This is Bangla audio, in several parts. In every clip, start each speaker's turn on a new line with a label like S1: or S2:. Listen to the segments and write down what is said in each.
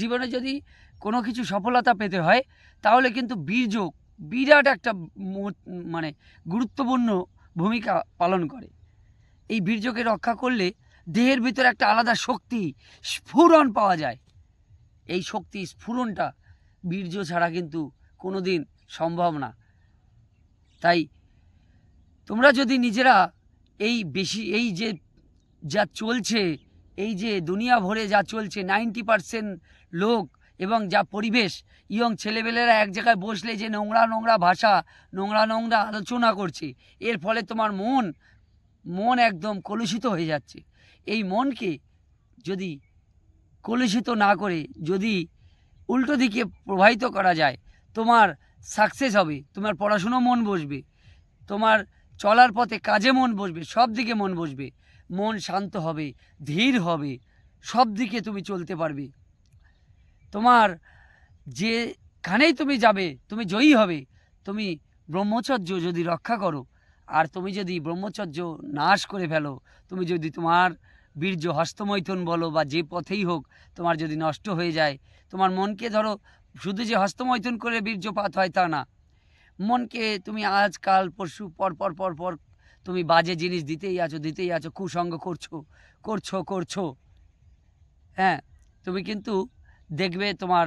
S1: জীবনে যদি কোনো কিছু সফলতা পেতে হয়, তাহলে কিন্তু বীর্য বিরাট একটা মানে গুরুত্বপূর্ণ ভূমিকা পালন করে। এই বীর্যকে রক্ষা করলে দেহের ভিতরে একটা আলাদা শক্তি স্ফুরণ পাওয়া যায়। এই শক্তি স্ফুরণটা বীর্য ছাড়া কিন্তু কোনো দিন সম্ভব না। তাই তোমরা যদি নিজেরা এই বেশি, এই যে যা চলছে এই যে দুনিয়া ভরে যা চলছে নাইনটি পারসেন্ট লোক এবং যা পরিবেশ, ইয়ং ছেলেবেলেরা এক জায়গায় বসলে যে নোংরা নোংরা ভাষা, নোংরা নোংরা আলোচনা করছে, এর ফলে তোমার মন মন একদম কলুষিত হয়ে যাচ্ছে। এই মনকে যদি কলুষিত না করে, যদি উল্টো দিকে প্রবাহিত করা যায়, তোমার সাকসেস হবে, তোমার পড়াশুনো মন বসবে, তোমার চলার পথে কাজে মন বসবে, সব দিকে মন বসবে। মন শান্ত হবে, ধীর হবে সব দিকে তুমি চলতে পারবে। তোমার যেখানেই তুমি যাবে, তুমি জয়ী হবে। তুমি ব্রহ্মচর্য যদি রক্ষা করো, আর তুমি যদি ব্রহ্মচর্য নাশ করে ফেলো, তুমি যদি তোমার বীর্য হস্তমৈথুন বলো বা যে পথেই হোক, তোমার যদি নষ্ট হয়ে যায়, তোমার মনকে ধরো, শুধু যে হস্তমৈথুন করে বীর্যপাত হয় তা না। মনকে তুমি আজ কাল পরশু পর পর পর পর তুমি বাজে জিনিস দিতেই আছো দিতেই আছো কুসঙ্গ করছ করছ করছ। হ্যাঁ তুমি কিন্তু দেখবে তোমার,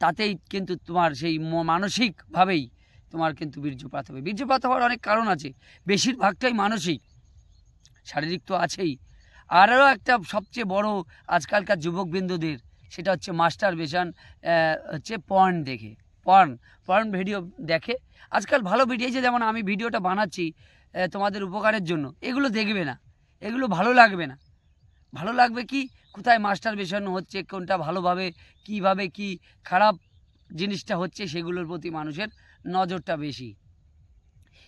S1: তাতেই কিন্তু তোমার সেই মানসিকভাবেই তোমার কিন্তু বীর্যপাত হবে। বীর্যপাত হওয়ার অনেক কারণ আছে, বেশিরভাগটাই মানসিক, শারীরিক তো আছেই। আরও একটা সবচেয়ে বড় আজকালকার যুবকবৃন্দদের, সেটা হচ্ছে মাস্টার বেশন হচ্ছে পর্ন দেখে। পর্ন পর্ন ভিডিও দেখে। আজকাল ভালো ভিডিও যেমন আমি ভিডিওটা বানাচ্ছি তোমাদের উপকারের জন্য। এগুলো দেখবে না। এগুলো ভালো লাগবে না। ভালো লাগবে কি? কোথায় মাস্টার বেশন হচ্ছে, কোনটা ভালোভাবে, কীভাবে কি খারাপ জিনিসটা হচ্ছে, সেগুলোর প্রতি মানুষের নজরটা বেশি।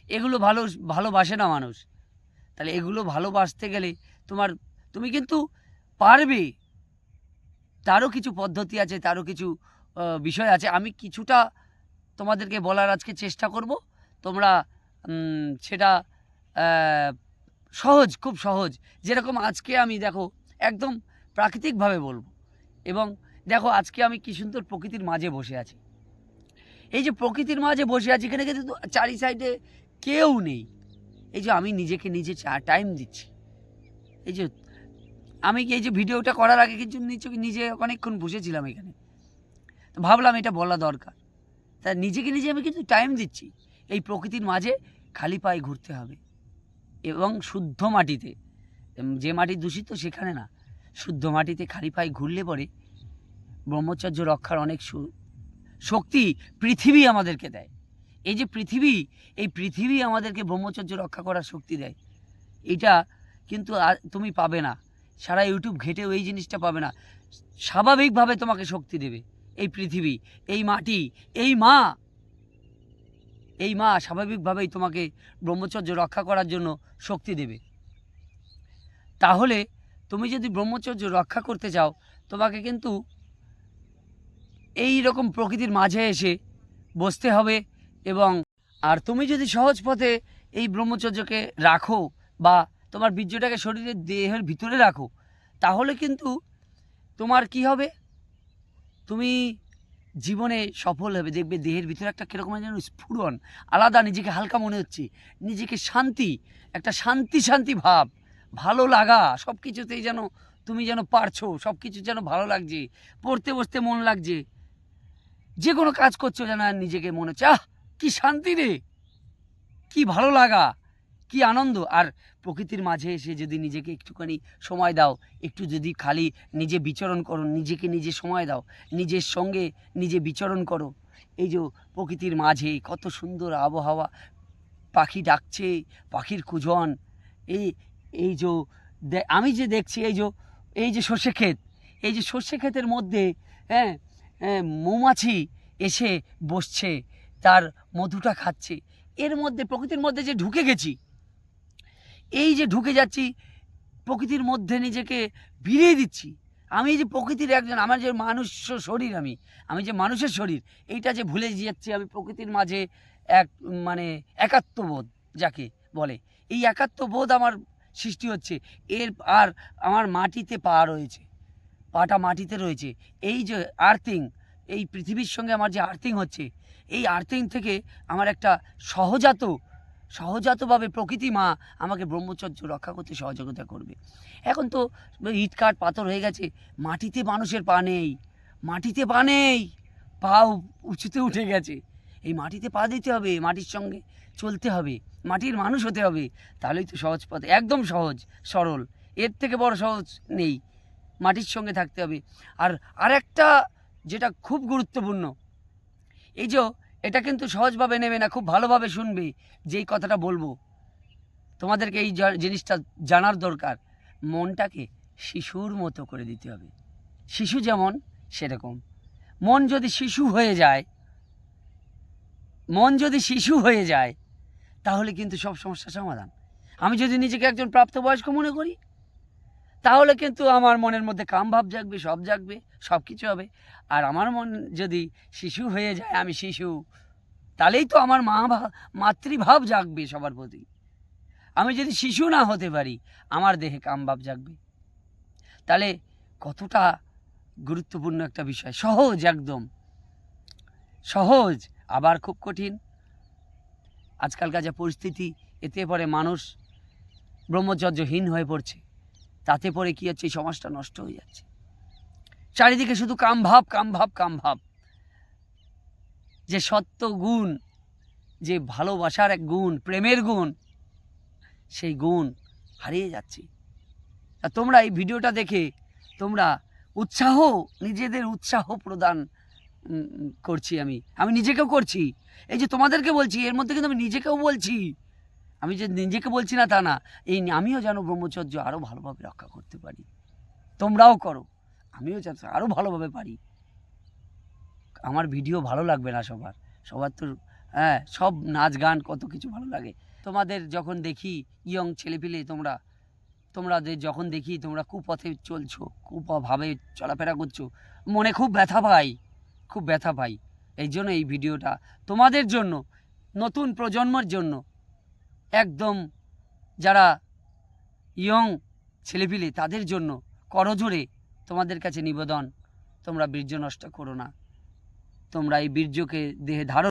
S1: এগুলো ভালো, ভালোবাসে না মানুষ। তাহলে এগুলো ভালোবাসতে গেলে তোমার, তুমি কিন্তু পারবে। তারও কিছু পদ্ধতি আছে, তারও কিছু বিষয় আছে। আমি কিছুটা তোমাদেরকে বলার আজকে চেষ্টা করব। তোমরা সেটা সহজ, খুব সহজ। যেরকম আজকে আমি দেখো, একদম প্রাকৃতিকভাবে বলব। এবং দেখো, আজকে আমি কি সুন্দর প্রকৃতির মাঝে বসে আছি। এই যে প্রকৃতির মাঝে বসে আছি, এখানে কিন্তু চারি সাইডে কেউ নেই। এই যে আমি নিজেকে নিজে টাইম দিচ্ছি। এই যে আমি এই যে ভিডিওটা করার আগে কিছু নিজে নিজে অনেকক্ষণ বসেছিলাম এখানে। ভাবলাম এটা বলা দরকার। তা নিজেকে নিজে আমি কিন্তু টাইম দিচ্ছি। এই প্রকৃতির মাঝে খালি পায়ে ঘুরতে হবে। এবং শুদ্ধ মাটিতে যে মাটি দূষিত সেখানে না, শুদ্ধ মাটিতে খালি পায়ে ঘুরলে পরে ব্রহ্মচর্য রক্ষার অনেক শক্তি পৃথিবী আমাদেরকে দেয়। এই যে পৃথিবী, এই পৃথিবী আমাদেরকে ব্রহ্মচর্য রক্ষা করার শক্তি দেয়। এটা কিন্তু তুমি পাবে না। সারা ইউটিউব ঘেটেও এই জিনিসটা পাবে না। স্বাভাবিকভাবে তোমাকে শক্তি দেবে। এই পৃথিবী, এই মাটি, এই মা এই মা স্বাভাবিকভাবেই তোমাকে ব্রহ্মচর্য রক্ষা করার জন্য শক্তি দেবে। তাহলে তুমি যদি ব্রহ্মচর্য রক্ষা করতে চাও, তোমাকে কিন্তু এই রকম প্রকৃতির মাঝে এসে বসতে হবে এবং আর তুমি যদি সহজ পথে এই ব্রহ্মচর্যকে রাখো বা তোমার বীর্যটাকে শরীরের দেহের ভিতরে রাখো, তাহলে কিন্তু তোমার কি হবে? তুমি জীবনে সফল হবে, দেখবে দেহের ভিতরে একটা কীরকম যেন স্ফুরণ, আলাদা নিজেকে হালকা মনে হচ্ছে, নিজেকে শান্তি, একটা শান্তি শান্তি ভাব, ভালো লাগা সব কিছুতেই যেন তুমি যেন পারছ সব কিছু যেন ভালো লাগছে, পড়তে বসতে মন লাগছে যে কোনো কাজ করছ যেন নিজেকে মনে হচ্ছে, আহ, কি শান্তি রে, কী ভালো লাগা। কি আনন্দ। আর প্রকৃতির মাঝে এসে যদি নিজেকে একটুখানি সময় দাও একটু যদি খালি নিজে বিচরণ করো নিজেকে নিজে সময় দাও নিজের সঙ্গে নিজে বিচরণ করো। এই যে প্রকৃতির মাঝে কত সুন্দর আবহাওয়া পাখি ডাকছে পাখির কুজন এই এই যে আমি যে দেখছি এই যে এই যে সর্ষে ক্ষেত এই যে সর্ষে ক্ষেতের মধ্যে হ্যাঁ হ্যাঁ, মৌমাছি এসে বসছে তার মধুটা খাচ্ছে। এর মধ্যে প্রকৃতির মধ্যে যে ঢুকে গেছি এই যে ঢুকে যাচ্ছি, প্রকৃতির মধ্যে নিজেকে ভিড়িয়ে দিচ্ছি। আমি যে প্রকৃতির একজন, আমার যে মানুষ শরীর আমি আমি যে মানুষের শরীর, এইটা যে ভুলে যাচ্ছি আমি প্রকৃতির মাঝে এক মানে একাত্মবোধ যাকে বলে। এই একাত্মবোধ আমার সৃষ্টি হচ্ছে, এর আর আমার মাটিতে পা রয়েছে, পাটা মাটিতে রয়েছে। এই যে আর্থিং এই পৃথিবীর সঙ্গে আমার যে আর্থিং হচ্ছে, এই আর্থিং থেকে আমার একটা সহজাত সহজাতভাবে প্রকৃতি মা আমাকে ব্রহ্মচর্য রক্ষা করতে সহযোগিতা করবে। এখন তো ইট কাঠ পাথর হয়ে গেছে, মাটিতে মানুষের পা নেই, মাটিতে পা নেই পা উঁচুতে উঠে গেছে। এই মাটিতে পা দিতে হবে, মাটির সঙ্গে চলতে হবে, মাটির মানুষ হতে হবে, তাহলেই তো সহজ পথ, একদম সহজ, সরল, এর থেকে বড় সহজ নেই, মাটির সঙ্গে থাকতে হবে। আর আরেকটা যেটা খুব গুরুত্বপূর্ণ, এই যে এটা কিন্তু সহজভাবে নেবে না, খুব ভালোভাবে শুনবে যেই কথাটা বলব। তোমাদেরকে এই জিনিসটা জানার দরকার। মনটাকে শিশুর মতো করে দিতে হবে। শিশু যেমন, সেরকম। মন যদি শিশু হয়ে যায়, মন যদি শিশু হয়ে যায়, তাহলে কিন্তু সব সমস্যার সমাধান। আমি যদি নিজেকে একজন প্রাপ্তবয়স্ক মনে করি, তাহলে কিন্তু আমার মনের মধ্যে কাম ভাব জাগবে, সব জাগবে। সব কিছু হবে। আর আমার মন যদি শিশু হয়ে যায় আমি শিশু, তাহলেই তো আমার মা মাতৃভাব জাগবে সবার প্রতি। আমি যদি শিশু না হতে পারি, আমার দেহে কামভাব জাগবে। তাহলে কতটা গুরুত্বপূর্ণ একটা বিষয়। সহজ একদম। সহজ, আবার খুব কঠিন। আজকালকার যা পরিস্থিতি, এতে পরে মানুষ ব্রহ্মচর্যহীন হয়ে পড়ছে। তাতে পরে কী হচ্ছে? এই সমাজটা নষ্ট হয়ে যাচ্ছে। চারিদিকে শুধু কামভাব কামভাব কামভাব। যে সত্য গুণ, যে ভালোবাসার এক গুণ, প্রেমের গুণ, সেই গুণ হারিয়ে যাচ্ছে। তা তোমরা এই ভিডিওটা দেখে তোমরা উৎসাহ, নিজেদের উৎসাহ প্রদান করছি আমি। আমি নিজেকেও করছি। এই যে তোমাদেরকে বলছি, এর মধ্যে কিন্তু আমি নিজেকেও বলছি। আমি যে নিজেকে বলছি না তা না, এই আমিও যেন ব্রহ্মচর্য আরও ভালোভাবে রক্ষা করতে পারি। তোমরাও করো। আমিও আরও ভালোভাবে পারি। আমার ভিডিও ভালো লাগবে না সবার। সবার তো হ্যাঁ সব নাচ গান কত কিছু ভালো লাগে। তোমাদের যখন দেখি ইয়ং ছেলেপিলে তোমরা তোমরা যখন দেখি তোমরা কুপথে চলছো, কুপভাবে চলাফেরা করছ, মনে খুব ব্যথা পাই, খুব ব্যথা পাই। এই জন্য এই ভিডিওটা তোমাদের জন্য, নতুন প্রজন্মের জন্য। একদম যারা ইয়ং ছেলেপিলে তাদের জন্য করজোরে তোমাদের কাছে নিবেদন তোমরা বীর্য নষ্ট করো না। তোমরা এই বীর্যকে দেহে ধারণ